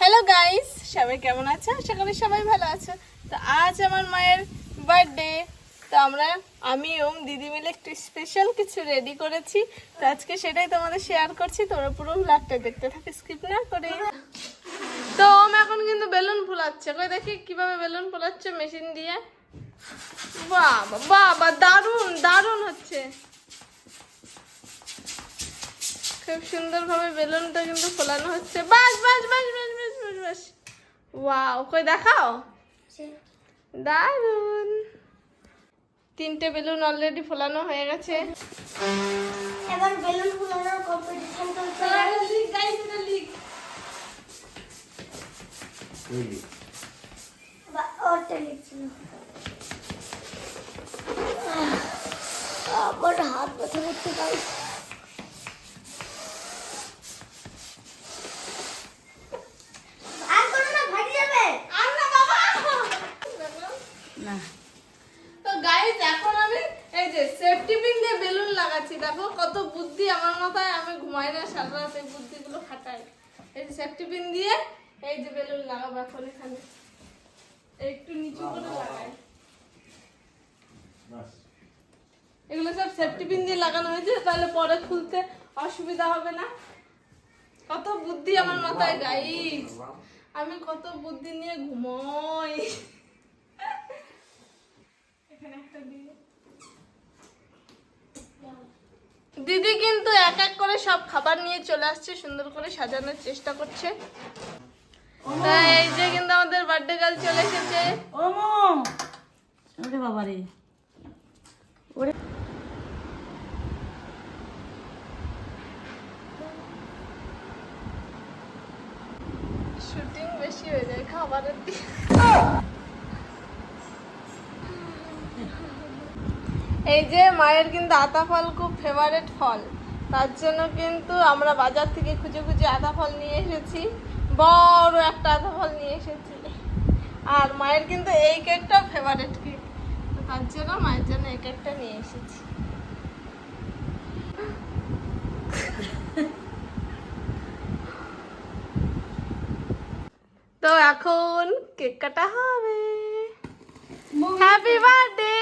Hello guys সবাই কেমন আছে? আশা করি সবাই ভালো আছে। তো আজ আমার মায়ের বার্থডে তো আমরা, আমি ওম দিদি মিলে একটু স্পেশাল কিছু রেডি করেছি। তো আজকে সেটাই তোমাদের শেয়ার করছি। তোমরা পুরো ব্লগটা দেখতে থাকে স্কিপ না করে। তো ওম এখন কিন্তু বেলুন ফুলাচ্ছে। কই দেখি কীভাবে বেলুন ফুলাচ্ছে মেশিন দিয়ে। বাবা বাবা দারুণ দারুণ হচ্ছে। খুব সুন্দরভাবে বেলুনটা কিন্তু ফোলানো হচ্ছে। বাস বাস বাস বাস বাস বাস বাস। ওয়াও কই দেখাও? দারুণ তিনটে বেলুন অলরেডি ফোলানো হয়ে গেছে। এবার বেলুন ফুলানোর কম্পিটিশন চলছে। বা ওটা লিখছিল আমার হাত ব্যথা করতে পারি আর করো না ফাটি যাবে আর না বাবা না তো গাইস এখন আমি এই যে সেফটি পিন দিয়ে বেলুন লাগাচ্ছি দেখো কত বুদ্ধি আমার মাথায় আমি ঘুমাই না সারা রাত এই বুদ্ধিগুলো খাটাই। এই যে সেফটি পিন দিয়ে এই যে বেলুন লাগাবো এখন এখানে। একটু নিচু করে লাগাই। এগুলো সব সেফটি পিন দিয়ে লাগানো হয়েছে তাহলে পরে খুলতে অসুবিধা হবে না। কত বুদ্ধি আমার মাথায় গাইস আমি কত বুদ্ধি নিয়ে ঘুমোই। এখানে একটা দিয়ে দিদি কিন্তু এক এক করে সব খাবার নিয়ে চলে আসছে সুন্দর করে সাজানোর চেষ্টা করছে। তাই এই যে কিন্তু আমাদের বার্থডে গার্ল চলে এসেছে। ওরে বাবা রে। ওরে। শুটিং বেশি হয়ে যায় খাবারের দিয়ে এই যে মায়ের কিন্তু আতা ফল খুব ফেভারেট ফল। তার জন্য কিন্তু আমরা বাজার থেকে খুঁজে খুঁজে আতা ফল নিয়ে এসেছি। বড় একটা আতা ফল নিয়ে এসেছি। আর মায়ের কিন্তু এই কেকটা ফেভারেট কেক তার জন্য মায়ের জন্য এই কেকটা নিয়ে এসেছি। তো এখন কেক কাটা হবে। Happy birthday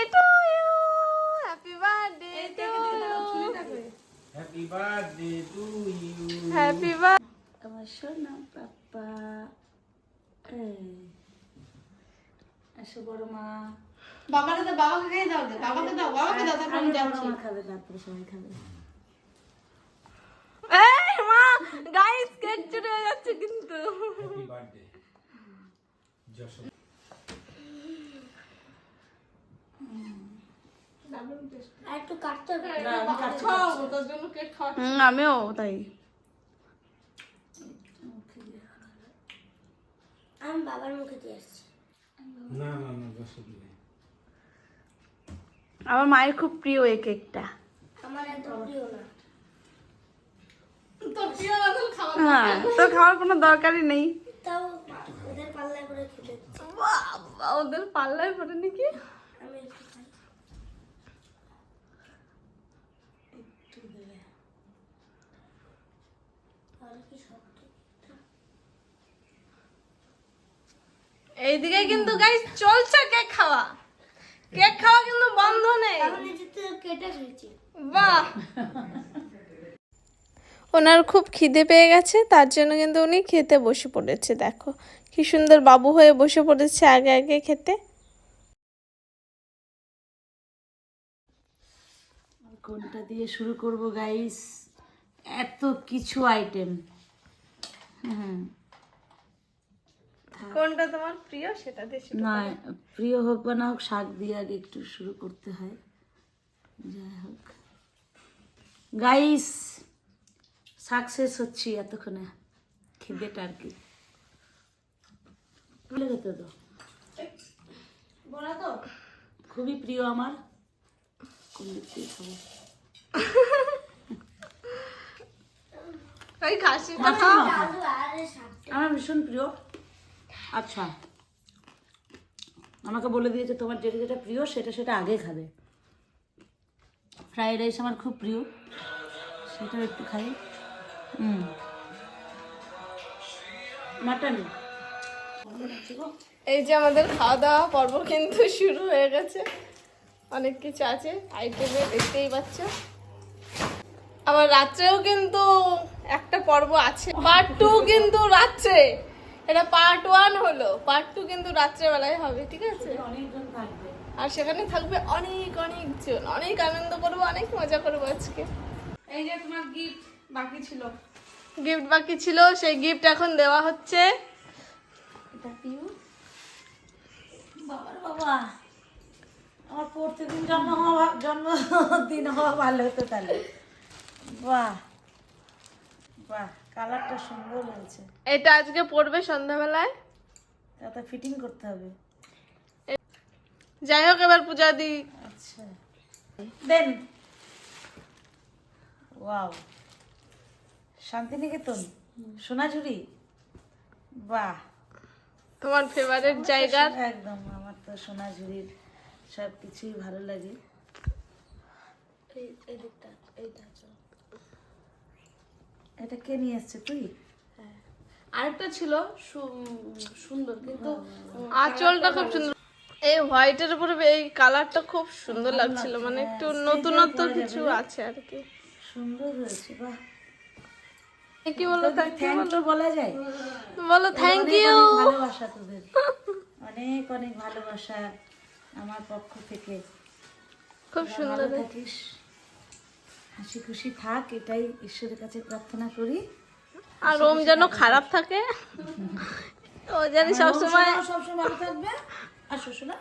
Happy birthday to you. Happy birthday আমার সোনা পাপা আসো বড় মা। বাবাকে দাও বাবাকে খাই দাও বাবাকে দাও বাবাকে দাও তারপর আমি যাচ্ছি। খাবে তারপরে সবাই খাবে। এই মা গাইস কেক চুরি হয়ে যাচ্ছে কিন্তু। Happy birthday. যশোর আর একটু কাটতে হবে খাওয়াবো তার জন্য কেক খাওয়া আমিও তাই। আমি বাবার মুখে দিয়ে আসছি। না না না আমার মায়ের খুব প্রিয় এই কেকটা। আমার একদম প্রিয় না। তো হ্যাঁ তো খাওয়ার কোনো দরকারই নেই। ওদের পাল্লায় করে খেতে ওদের পাল্লায় পড়ে নাকি আমি একটু খাই তাহলে কি শক্ত এইদিকে কিন্তু গাইস চলছে কেক খাওয়া। কেক খাওয়া কিন্তু বন্ধ নেই। বাহ। ওনার খুব খিদে পেয়ে গেছে তার জন্য কিন্তু উনি খেতে বসে পড়েছে দেখো। কি সুন্দর বাবু হয়ে বসে পড়েছে আগে আগে খেতে। কোনটা দিয়ে শুরু করব গাইস এত কিছু আইটেম হুম। কোনটা তোমার প্রিয় সেটা দিয়ে না প্রিয় হোক বা না হোক শাক দিয়ে আগে একটু শুরু করতে হয়। যাই হোক। গাইস সাকসেস হচ্ছি এতক্ষণে। খিদেটা আর কি। তুলে খেতে তো বলা তো। খুবই প্রিয় আমার। কোন দিক দিয়ে খাব ওই খাসি মাখা মাখা। আলু আর শাক। আমার ভীষণ প্রিয়। আচ্ছা। আমাকে বলে দিয়েছে তোমার যেটা যেটা প্রিয় সেটা সেটা আগে খাবে। ফ্রাইড রাইস আমার খুব প্রিয়। সেটাও একটু খাই। হুম। মাটন। এই যে আমাদের খাওয়া দাওয়া পর্ব কিন্তু শুরু হয়ে গেছে। অনেক কিছু আছে আইটেমে দেখতেই পাচ্ছ। আবার রাত্রেও কিন্তু একটা পর্ব আছে। পার্ট টু কিন্তু রাত্রে। এটা পার্ট ওয়ান হলো। পার্ট টু কিন্তু রাত্রেবেলায় হবে ঠিক আছে? আর সেখানে থাকবে অনেক অনেক জন। অনেক আনন্দ করব অনেক মজা করব আজকে। এই যে তোমার গিফট বাকি ছিল। গিফট বাকি ছিল সেই গিফট এখন দেওয়া হচ্ছে। এটা পিউ বাবার বাবা। আমার প্রতিদিন জন্ম হওয়া জন্মদিন হওয়া ভালো হতো তাহলে। বাহ বাহ কালারটা সুন্দর হয়েছে। এটা আজকে পড়বে সন্ধ্যাবেলায়। তাতে ফিটিং করতে হবে। যাই হোক এবার পূজা দিই আচ্ছা। দেন। ওয়াও। শান্তিনিকেতন সোনাঝুরি। বাহ। তোমার ফেভারিট জায়গার একদম আমার তো সোনাঝুরির সব কিছুই ভালো লাগে। এই এই এইটা। চল। এটা কে নিয়ে এসছে তুই? আরেকটা ছিল সুন্দর কিন্তু আঁচলটা খুব সুন্দর। এই হোয়াইটের উপরে এই কালারটা খুব সুন্দর লাগছিল মানে একটু নতুনত্ব কিছু আছে আর কি। সুন্দর হয়েছে বাহ। কি বলো থ্যাংক ইউ বলা। যায়? বলো থ্যাংক অনেক ইউ অনেক ভালোবাসা তোদের। অনেক অনেক ভালোবাসা আমার পক্ষ থেকে। খুব সুন্দর থাকিস। হাসি খুশি থাক এটাই ঈশ্বরের কাছে প্রার্থনা করি। আর ওম যেন খারাপ থাকে। ও জানি সবসময় আমার সবসময় ভালো থাকবে। আর শ্বশুরা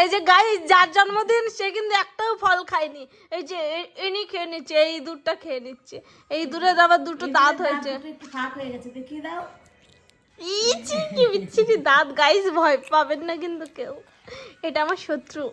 এই যে গাই যার জন্মদিন সে কিন্তু একটাও ফল খায়নি। এই যে এ- ইনি খেয়ে নিচ্ছে এই দুধটা খেয়ে নিচ্ছে। এই দূরের আবার দুটো দাঁত হয়েছে। হয়ে গেছে দেখিয়ে দাও। ইছি কি বিচ্ছিরি দাঁত গাইস ভয় পাবেন না কিন্তু কেউ। এটা আমার শত্রু।